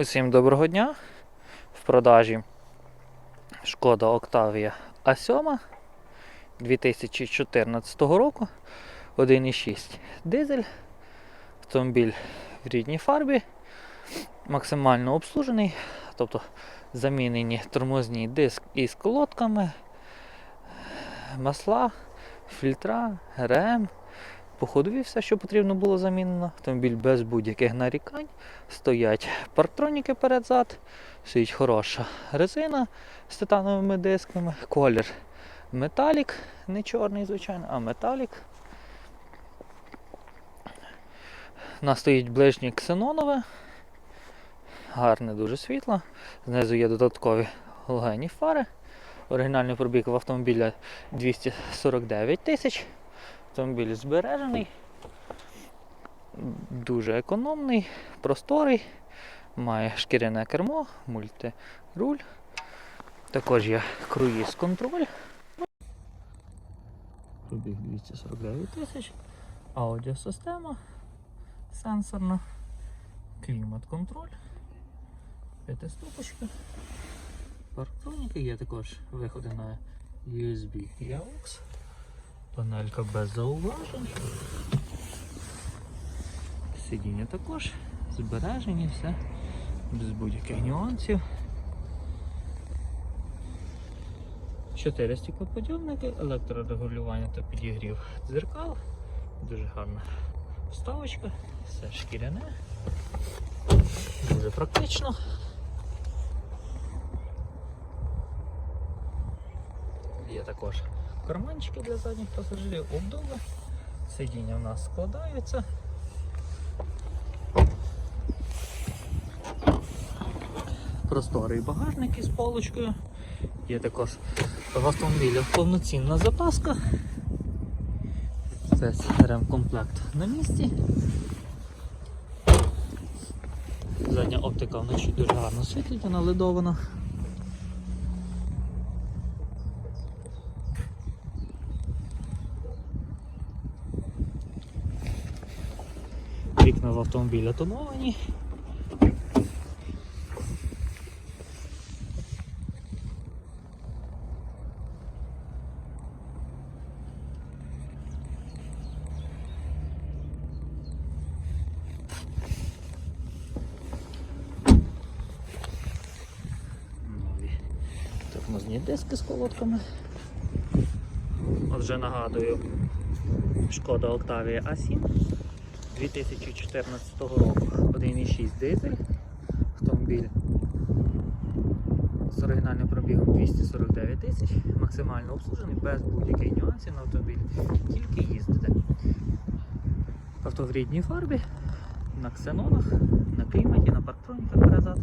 Усім доброго дня. В продажі Шкода Octavia A7 2014 року. 1,6 дизель. Автомобіль в рідній фарбі. Максимально обслужений, тобто замінені тормозні диск із колодками, масла, фільтра, РМ. По все, що потрібно було замінено. Автомобіль без будь-яких нарікань. Стоять парктроніки перед-зад, стоїть хороша резина з титановими дисками, колір металік, не чорний, звичайно, а металік. У нас стоїть ближнє ксенонове, гарне дуже світло. Знизу є додаткові галогенні фари. Оригінальний пробіг в автомобіля 249 тисяч. Автомобіль збережений, дуже економний, просторий, має шкіряне кермо, мультируль. Також є круїз контроль. Пробіг 249 тисяч, аудіосистема сенсорна, клімат-контроль, п'ятиступочка, парктроніки, є також виходи на USB AUX. Панелька без зауважень. Сидіння також збережені, все без будь-яких нюансів. Чотири стеклоподйомники, електрорегулювання та підігрів дзеркал. Дуже гарна вставочка, все шкіряне. Дуже практично. Є також карманчики для задніх пасажирів, обдуви. Сидіння в нас складаються. Просторий багажник із полочкою. Є також в автомобілі повноцінна запаска. Весь ремкомплект на місці. Задня оптика вночі дуже гарно світлить, вона ледована. Вікна в автомобіля тоновані. Тормозні диски з колодками. Отже, нагадую, шкода Octavia A7 2014 року 1,6 дизель. Автомобіль з оригінальним пробігом 249 тисяч, максимально обслужений, без будь-яких нюансів на автомобіль, тільки їздити. Авто в рідній фарбі, на ксенонах, на кліматі, на парктроніках перезад.